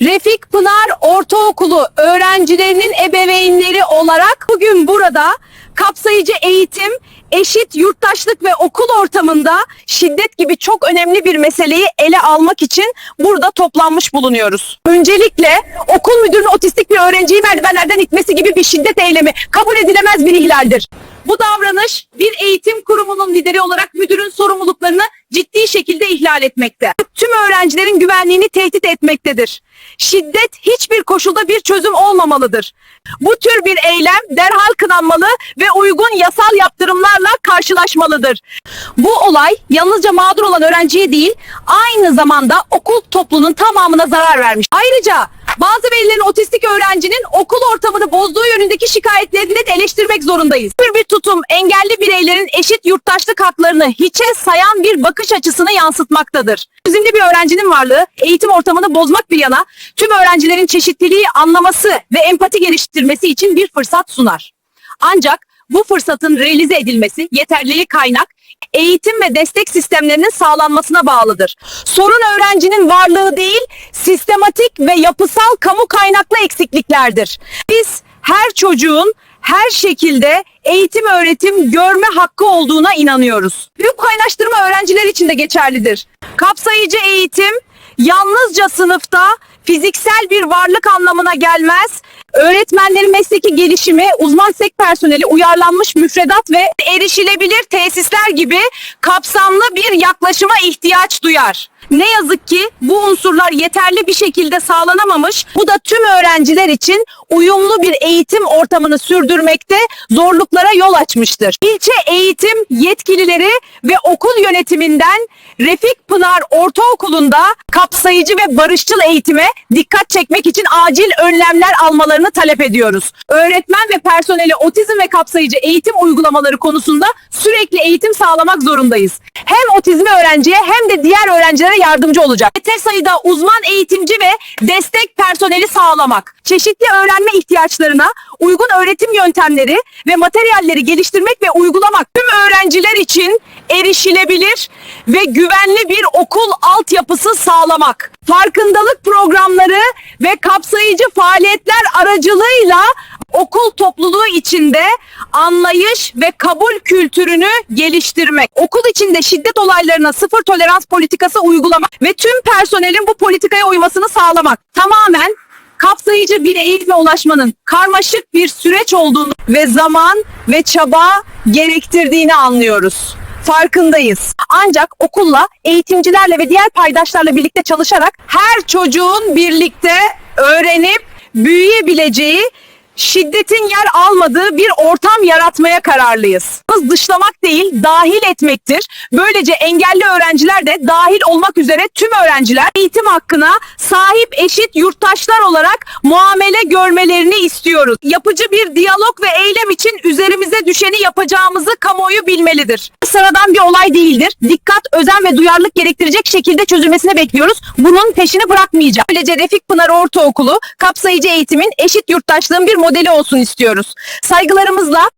Refik Pınar Ortaokulu öğrencilerinin ebeveynleri olarak bugün burada kapsayıcı eğitim, eşit yurttaşlık ve okul ortamında şiddet gibi çok önemli bir meseleyi ele almak için burada toplanmış bulunuyoruz. Öncelikle okul müdürünün otistik bir öğrenciyi merdivenlerden itmesi gibi bir şiddet eylemi kabul edilemez bir ihlaldir. Bu davranış bir eğitim kurumunun lideri olarak müdürün sorumluluklarını ciddi şekilde ihlal etmekte. Tüm öğrencilerin güvenliğini tehdit etmektedir. Şiddet hiçbir koşulda bir çözüm olmamalıdır. Bu tür bir eylem derhal kınanmalı ve uygun yasal yaptırımlarla karşılaşmalıdır. Bu olay yalnızca mağdur olan öğrenciye değil, aynı zamanda okul topluluğunun tamamına zarar vermiş. Ayrıca bazı velilerin otistik öğrencinin okul ortamını bozduğu yönündeki şikayetlerini de eleştirmek zorundayız. Bir bir tutum engelli bireylerin eşit yurttaşlık haklarını hiçe sayan bir bakış açısını yansıtmaktadır. Üzümlü bir öğrencinin varlığı eğitim ortamını bozmak bir yana tüm öğrencilerin çeşitliliği anlaması ve empati geliştirmesi için bir fırsat sunar. Ancak bu fırsatın realize edilmesi yeterliliği kaynak eğitim ve destek sistemlerinin sağlanmasına bağlıdır. Sorun öğrencinin varlığı değil, sistematik ve yapısal kamu kaynaklı eksikliklerdir. Biz her çocuğun her şekilde eğitim öğretim görme hakkı olduğuna inanıyoruz. Bu kaynaştırma öğrenciler için de geçerlidir. Kapsayıcı eğitim yalnızca sınıfta fiziksel bir varlık anlamına gelmez. Öğretmenlerin mesleki gelişimi, uzman sek personeli, uyarlanmış müfredat ve erişilebilir tesisler gibi kapsamlı bir yaklaşıma ihtiyaç duyar. Ne yazık ki bu unsurlar yeterli bir şekilde sağlanamamış. Bu da tüm öğrenciler için uyumlu bir eğitim ortamını sürdürmekte zorluklara yol açmıştır. İlçe eğitim yetkilileri ve okul yönetiminden Refik Pınar Ortaokulu'nda kapsayıcı ve barışçıl eğitime dikkat çekmek için acil önlemler almalarını talep ediyoruz. Öğretmen ve personeli otizm ve kapsayıcı eğitim uygulamaları konusunda sürekli eğitim sağlamak zorundayız. Hem otizmli öğrenciye hem de diğer öğrencilere yardımcı olacak. Yeter sayıda uzman eğitimci ve destek personeli sağlamak. Çeşitli öğrenme ihtiyaçlarına uygun öğretim yöntemleri ve materyalleri geliştirmek ve uygulamak. Tüm öğrenciler için erişilebilir ve güvenli bir okul altyapısı sağlamak. Farkındalık programları ve kapsayıcı faaliyetler aracılığıyla okul topluluğu içinde anlayış ve kabul kültürünü geliştirmek. Okul içinde şiddet olaylarına sıfır tolerans politikası uygulamak ve tüm personelin bu politikaya uymasını sağlamak. Tamamen kapsayıcı bir eğitime ulaşmanın karmaşık bir süreç olduğunu ve zaman ve çaba gerektirdiğini anlıyoruz. Farkındayız. Ancak okulla, eğitimcilerle ve diğer paydaşlarla birlikte çalışarak her çocuğun birlikte öğrenip büyüyebileceği şiddetin yer almadığı bir ortam yaratmaya kararlıyız. Dışlamak değil, dahil etmektir. Böylece engelli öğrenciler de dahil olmak üzere tüm öğrenciler eğitim hakkına sahip eşit yurttaşlar olarak muamele görmelerini istiyoruz. Yapıcı bir diyalog ve eylem için üzerimize düşeni yapacağımızı kamuoyu bilmelidir. Sıradan bir olay değildir. Dikkat, özen ve duyarlılık gerektirecek şekilde çözülmesini bekliyoruz. Bunun peşini bırakmayacağız. Böylece Refik Pınar Ortaokulu kapsayıcı eğitimin eşit yurttaşlığın bir modeli olsun istiyoruz. Saygılarımızla